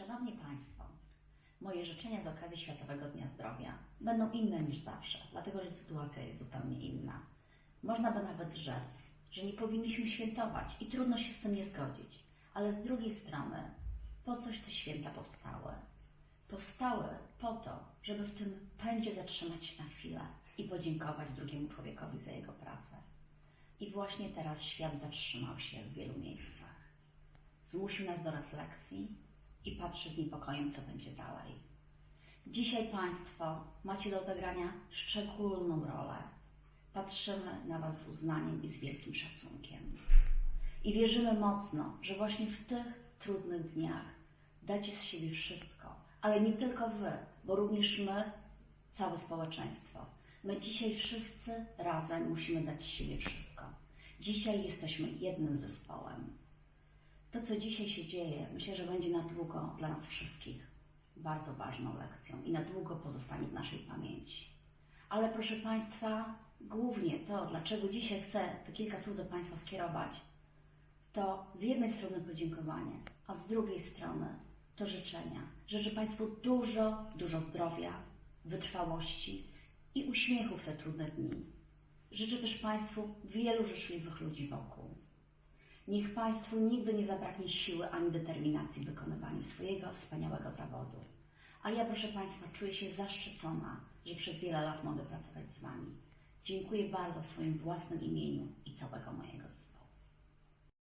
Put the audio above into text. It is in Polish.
Szanowni Państwo, moje życzenia z okazji Światowego Dnia Zdrowia będą inne niż zawsze, dlatego że sytuacja jest zupełnie inna. Można by nawet rzec, że nie powinniśmy świętować i trudno się z tym nie zgodzić, ale z drugiej strony, po coś te święta powstały? Powstały po to, żeby w tym pędzie zatrzymać się na chwilę i podziękować drugiemu człowiekowi za jego pracę. I właśnie teraz świat zatrzymał się w wielu miejscach. Zmusił nas do refleksji i patrzy z niepokojem, co będzie dalej. Dzisiaj Państwo macie do odegrania szczególną rolę. Patrzymy na Was z uznaniem i z wielkim szacunkiem. I wierzymy mocno, że właśnie w tych trudnych dniach dacie z siebie wszystko, ale nie tylko Wy, bo również my, całe społeczeństwo. My dzisiaj wszyscy razem musimy dać z siebie wszystko. Dzisiaj jesteśmy jednym zespołem. Co dzisiaj się dzieje, myślę, że będzie na długo dla nas wszystkich bardzo ważną lekcją i na długo pozostanie w naszej pamięci. Ale proszę Państwa, głównie to, dlaczego dzisiaj chcę te kilka słów do Państwa skierować, to z jednej strony podziękowanie, a z drugiej strony to życzenia. Życzę Państwu dużo, dużo zdrowia, wytrwałości i uśmiechu w te trudne dni. Życzę też Państwu wielu życzliwych ludzi wokół. Niech Państwu nigdy nie zabraknie siły ani determinacji w wykonywaniu swojego wspaniałego zawodu. A ja, proszę Państwa, czuję się zaszczycona, że przez wiele lat mogę pracować z Wami. Dziękuję bardzo w swoim własnym imieniu i całego mojego zespołu.